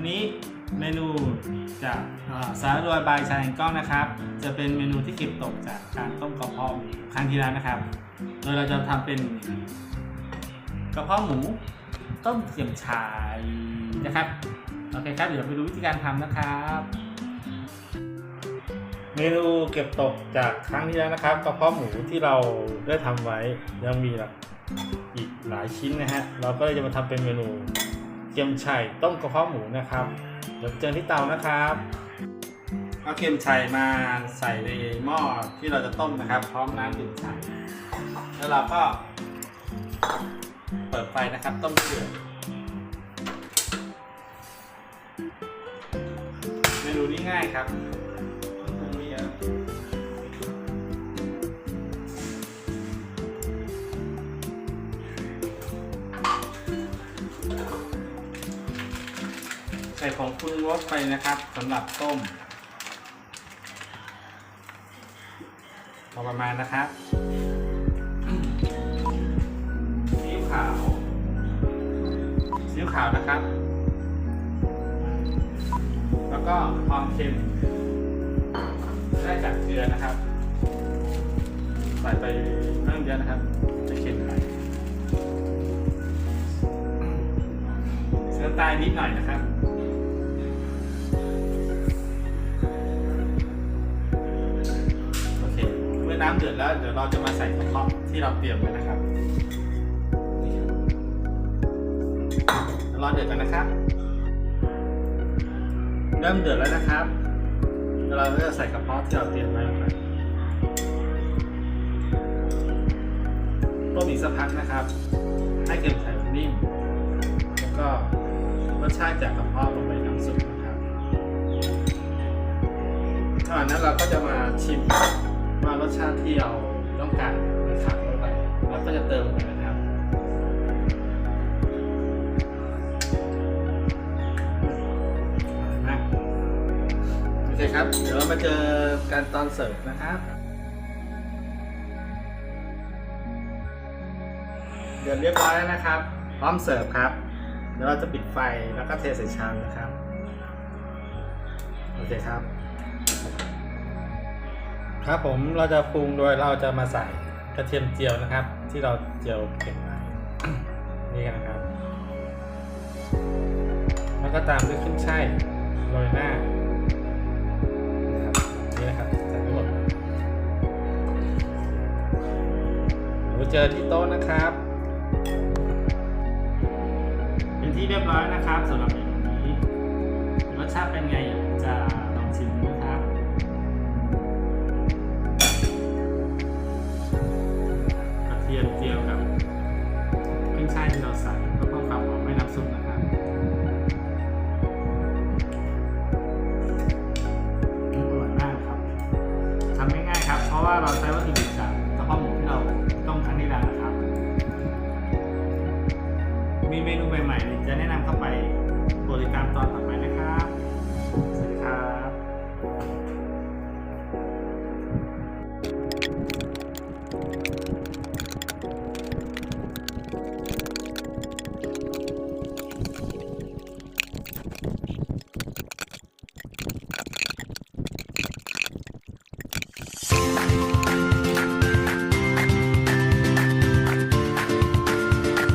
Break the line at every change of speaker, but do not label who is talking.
วันนี้เมนูจากสารรวยบายชาแองกล้องนะครับ จะเป็นเมนูที่เก็บตกจากการต้มกระเพาะครั้งที่แล้วนะครับ โดยเราจะทำเป็นกระเพาะหมูต้มเสียมชายนะครับ โอเคครับ เดี๋ยวไปดูวิธีการทำนะครับ เมนูเก็บตกจากครั้งที่แล้วนะครับ กระเพาะหมูที่เราได้ทำไว้ยังมีอีกหลายชิ้นนะฮะ เราก็เลยจะมาทำเป็นเมนู เทียมชัยต้มกระเพาะหมูนะครับ เดี๋ยวเจอที่เตานะครับเอาเค็มชัยมาใส่ในหม้อที่เราจะต้มนะครับ พร้อมน้ำดื่มชัยแล้วเราก็เปิดไฟนะครับ ต้มเดือดเมนูนี้ง่ายครับ ใส่ผงปรุงรสไปนะครับสำหรับต้มพอประมาณนะครับซีอิ๊วขาวซีอิ๊วขาวนะครับ แล้วก็ความเค็มได้จากเกลือนะครับ ใส่ไปไม่ต้องเยอะนะครับ จะเค็มไปเสื้อใต้นิดหน่อยนะครับ น้ำเดือดแล้วเดี๋ยวเราจะมาใส่กระเพาะที่เราเตรียมไว้นะครับนี่ครับรอเดือดกันนะครับ เริ่มเดือดแล้วนะครับเดี๋ยวเราก็จะใส่กระเพาะที่เราเตรียมไว้ลงไปต้มอีกสักพักนะครับ ให้เกลือไข่นนิ่มแล้วก็รสชาติจากกระเพาะลงไปน้ำซุปนะครับตอนนั้นเราก็จะมาชิม ว่ารสชาติที่เราต้องการมันขาดลงไปเราก็จะเติมลงไปนะครับนะโอเคครับ เดี๋ยวเรามาเจอการตอนเสิร์ฟนะครับเดี๋ยวเรียบร้อยแล้วนะครับ พร้อมเสิร์ฟครับเดี๋ยวเราจะปิดไฟแล้วก็เทใส่ชามนะครับ โอเคครับ ครับผมเราจะปรุงโดยเราจะมาใส่กระเทียมเจียวนะครับ ที่เราเจียวเก็บไว้นี่กันนะครับ แล้วก็ตามด้วยขึ้นช่ายโรยหน้านะครับนี่นะครับใส่ทั้งหมดเดี๋ยวเจอที่โต๊ะนะครับ เป็นที่เรียบร้อยนะครับสำหรับเมนูนี้รสชาติเป็นไงอยาก จะแนะนำเข้าไปโปรดติดตามตอนต่อ